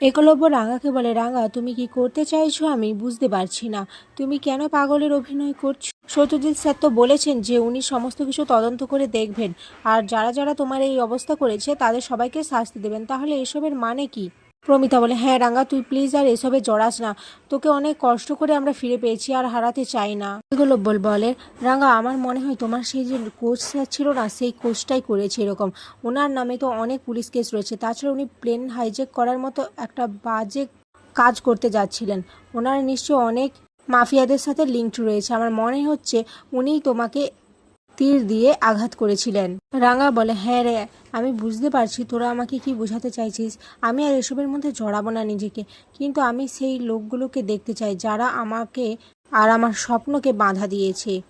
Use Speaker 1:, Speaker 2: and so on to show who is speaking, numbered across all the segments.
Speaker 1: একলব্য রাঙাকে বলে, রাঙা, তুমি কি করতে চাইছো? আমি বুঝতে পারছি না। তুমি কেন পাগলের অভিনয় করছ? সত্যজিৎ স্যার তো বলেছেন যে, উনি সমস্ত কিছু তদন্ত করে দেখবেন। আর যারা যারা তোমার এই অবস্থা করেছে, তাদের সবাইকে শাস্তি দেবেন। তাহলে এসবের মানে কি? প্রমিতা বলে হ্যাঁ রাঙা তুই প্লিজ আর এসবে জড়াস না। তোকে অনেক কষ্ট করে আমরা ফিরে পেয়েছি আর হারাতে চাই না। এগুলো বল বলে রাঙা আমার মনে হয় তোমার সেই যে কোচ ছিল না, সেই কোচটাই করেছে এরকম। ওনার নামে তো অনেক পুলিশ কেস রয়েছে। তাছাড়া উনি প্লেন হাইজেক করার মতো একটা বাজে কাজ করতে যাচ্ছিলেন। ওনার নিশ্চয়ই অনেক মাফিয়াদের সাথে লিঙ্ক রয়েছে। আমার মনে হচ্ছে উনিই তোমাকে তীর দিয়ে আঘাত করেছিলেন। রাঙা বলে হ্যাঁ রে, আমি বুঝতে পারছি, তোরা আমাকে কি বোঝাতে চাইছিস? আমি আর এসবের মধ্যে জড়াবো না নিজেকে। কিন্তু আমি সেই লোকগুলোকে দেখতে চাই, যারা আমাকে আর আমার স্বপ্নকে বাধা দিয়েছে।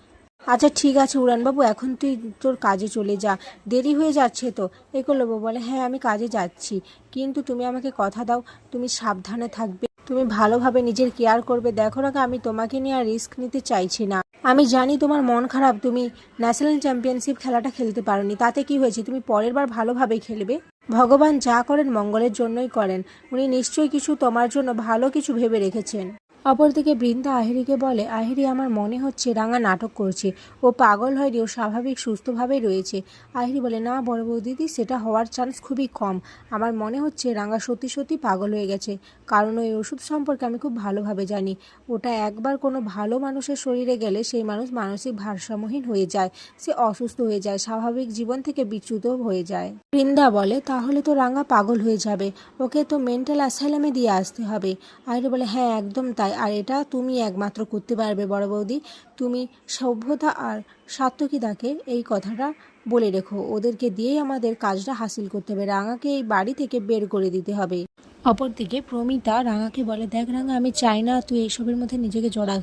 Speaker 1: আচ্ছা ঠিক আছে উড়ানবাবু, এখন তুই তোর কাজে চলে যা। দেরি হয়ে যাচ্ছে তো? একলব্য বলে হ্যাঁ আমি কাজে যাচ্ছি। কিন্তু তুমি আমাকে কথা দাও, তুমি সাবধানে থাকবে। তুমি ভালোভাবে নিজের কেয়ার করবে। দেখো না আমি তোমাকে নিয়ে আর রিস্ক নিতে চাইছি না। আমি জানি তোমার মন খারাপ, তুমি ন্যাশনাল চ্যাম্পিয়নশিপ খেলাটা খেলতে পারোনি। তাতে কি হয়েছে? তুমি পরের বার ভালোভাবে খেলবে? ভগবান যা করেন মঙ্গলের জন্যই করেন। উনি নিশ্চয়ই কিছু তোমার জন্য ভালো কিছু ভেবে রেখেছেন। অপরদিকে বৃন্দা আহিরিকে বলে, আহিরি, আমার মনে হচ্ছে রাঙা নাটক করছে। ও পাগল হয়নি ও স্বাভাবিক সুস্থভাবে রয়েছে। আহিরি বলে, না বড় বৌদিদি, সেটা হওয়ার চান্স খুবই কম। আমার মনে হচ্ছে রাঙা সত্যি সত্যি পাগল হয়ে গেছে। কারণ ওই ওষুধ সম্পর্কে আমি খুব ভালোভাবে জানি। ওটা একবার কোনো ভালো মানুষের শরীরে গেলে সেই মানুষ মানসিক ভারসাম্যহীন হয়ে যায়। সে অসুস্থ হয়ে যায়, স্বাভাবিক জীবন থেকে বিচ্যুত হয়ে যায়। বৃন্দা বলে, তাহলে তো রাঙা পাগল হয়ে যাবে। ওকে তো মেন্টাল অ্যাসাইলামে দিয়ে আসতে হবে। আহিরি বলে হ্যাঁ একদম তাই। আর এটা তুমি একমাত্র করতে পারবে বড় বৌদি। তুমি সভ্যতা আর সাত্তকিদাকে এই কথাটা বলে রেখো। ওদেরকে দিয়েই আমাদের কাজটা হাসিল করতে হবে। রাঙাকে এই বাড়ি থেকে বের করে দিতে হবে। অপরদিকে প্রমিতা রাঙাকে বলে, দেখ রাঙা, আমি চাই না তুই এইসবের মধ্যে নিজেকে জড়া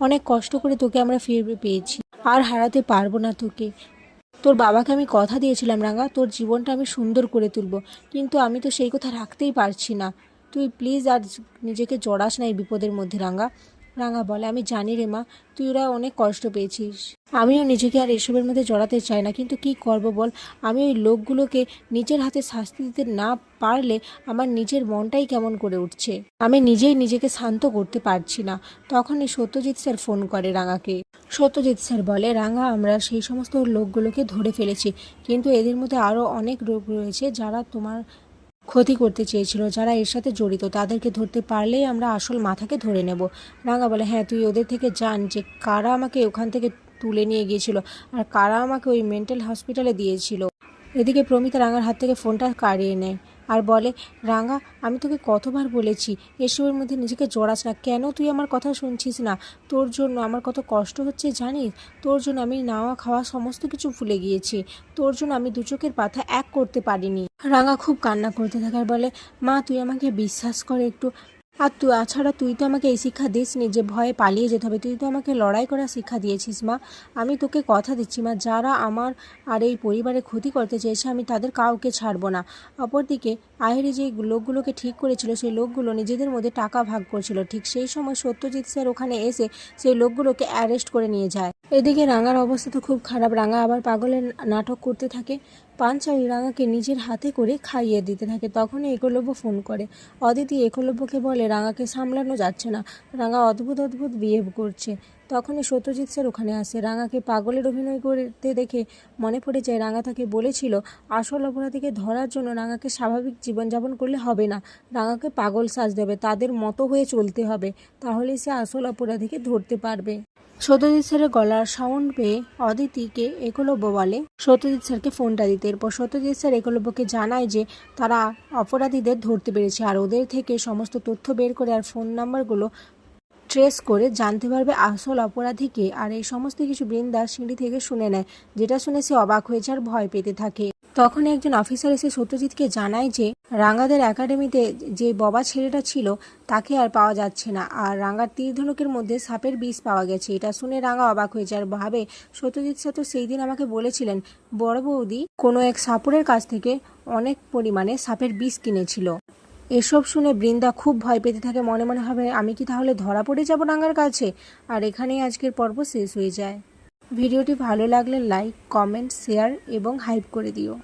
Speaker 1: অনেক কষ্ট করে তোকে আমরা ফিরে পেয়েছি। আর হারাতে পারব না তোকে। তোর বাবাকে আমি কথা দিয়েছিলাম রাঙা, তোর জীবনটা আমি সুন্দর করে তুলব। কিন্তু আমি তো সেই কথা রাখতেই পারছি না। তুই প্লিজ আর নিজেকে জড়াস না এই বিপদের মধ্যে, রাঙা। রাঙা, বলে। আমি জানি রে মা, তুই ওরা অনেক কষ্ট পেয়েছিস। আমিও নিজেকে আর এসবের মধ্যে জড়াতে চাই না, কিন্তু কি করব বল? আমি ওই লোকগুলোকে নিজের হাতে শাস্তি দিতে না পারলে আমার নিজের মনটাই কেমন করে উঠছে? আমি নিজেই নিজেকে শান্ত করতে পারছি না। তখনই সত্যজিৎ স্যার ফোন করে রাঙাকে। সত্যজিৎ স্যার বলে, রাঙা, আমরা সেই সমস্ত লোকগুলোকে ধরে ফেলেছি, কিন্তু এদের মধ্যে আরও অনেক রোগ রয়েছে যারা তোমার ক্ষতি করতে চেয়েছিল, যারা এর সাথে জড়িত, তাদেরকে ধরতে পারলেই আমরা আসল মাথাকে ধরে নেব। রাঙা বলে হ্যাঁ তুই ওদের থেকে জান যে কারা আমাকে ওখান থেকে তুলে নিয়ে গিয়েছিল আর কারা আমাকে ওই মেন্টাল হসপিটালে দিয়েছিল। এদিকে প্রমিতা রাঙার হাত থেকে ফোনটা কাড়িয়ে নেয়। আর বলে, রাঙা, আমি তোকে কতবার বলেছি, এসবের মধ্যে নিজেকে জড়াস না। কেন তুই আমার কথা শুনছিস না? তোর জন্য আমার কত কষ্ট হচ্ছে জানিস? তোর জন্য আমি নাওয়া খাওয়া সমস্ত কিছু ভুলে গিয়েছি। তোর জন্য আমি দু চোখের পাথা এক করতে পারিনি। রাঙা খুব কান্না করতে থাকার বলে, মা, তুই আমাকে বিশ্বাস করে একটু। আর তুই তাছাড়া তুই তো আমাকে এই শিক্ষা দিসনি যে ভয়ে পালিয়ে যেতে হবে। তুই তো আমাকে লড়াই করার শিক্ষা দিয়েছিস, মা। আমি তোকে কথা দিচ্ছি, মা। যারা আমার আর এই পরিবারে ক্ষতি করতে চেয়েছে, আমি তাদের কাউকে ছাড়বো না। অপরদিকে, আহিরি যে লোকগুলোকে ঠিক করেছিল, সেই লোকগুলো নিজেদের মধ্যে টাকা ভাগ করছিল। ঠিক সেই সময় সত্যজিৎ স্যার ওখানে এসে সেই লোকগুলোকে অ্যারেস্ট করে নিয়ে যায়। এদিকে রাঙার অবস্থা তো খুব খারাপ। রাঙা আবার পাগলের নাটক করতে থাকে। পাঞ্চালি রাঙাকে নিজের হাতে করে খাইয়ে দিতে থাকে। তখনই একলব্য ফোন করে। অদিতি একলব্যকে বলে, রাঙাকে সামলানো যাচ্ছে না। রাঙা অদ্ভুত অদ্ভুত বিহেভ করছে। তখনই সত্যজিৎ স্যার ওখানে আসে। রাঙাকে পাগলের অভিনয় করতে দেখে মনে পড়ে যায়, রাঙা তাকে বলেছিল, আসল অপরাধীকে ধরার জন্য রাঙাকে স্বাভাবিক জীবনযাপন করলে হবে না। রাঙাকে পাগল সাজতে হবে তাদের মতো হয়ে চলতে হবে। তাহলে সে আসল অপরাধীকে ধরতে পারবে। সত্যজিৎ স্যারের গলার সাউন্ড পেয়ে অদিতিকে একলব্য বলে। সত্যজিৎ স্যারকে ফোনটা দিতে। এরপর সত্যজিৎ স্যার একলব্যকে জানায় যে তারা অপরাধীদের ধরতে পেরেছে আর ওদের থেকে সমস্ত তথ্য বের করে আর ফোন নাম্বারগুলো ট্রেস করে জানতে পারবে আসল অপরাধীকে। আর এই সমস্ত কিছু বৃন্দা সিঁড়ি থেকে শুনে নেয়, যেটা শুনে সে অবাক হয়েছে আর ভয় পেতে থাকে। তখন একজন অফিসার এসে সত্যজিৎকে জানায় যে, রাঙ্গাদের একাডেমিতে যে ববা ছেলেটা ছিল, তাকে আর পাওয়া যাচ্ছে না। আর রাঙ্গার তীর ধনুকের মধ্যে সাপের বিষ পাওয়া গেছে। এটা শুনে রাঙ্গা অবাক হয়েছে আর ভাবে, সত্যজিৎ স্যার তো সেই দিন আমাকে বলেছিলেন, বড় বৌদি, কোনো এক সাপুরের কাছ থেকে অনেক পরিমাণে সাপের বিষ কিনেছিল। এসব শুনে বৃন্দা খুব ভয় পেতে থাকে। মনে মনে হবে আমি কি তাহলে ধরা পড়ে যাব রাঙ্গার কাছে? আর এখানেই আজকের পর্ব শেষ হয়ে যায়। ভিডিওটি ভালো লাগলে লাইক কমেন্ট শেয়ার এবং হাইপ করে দিও।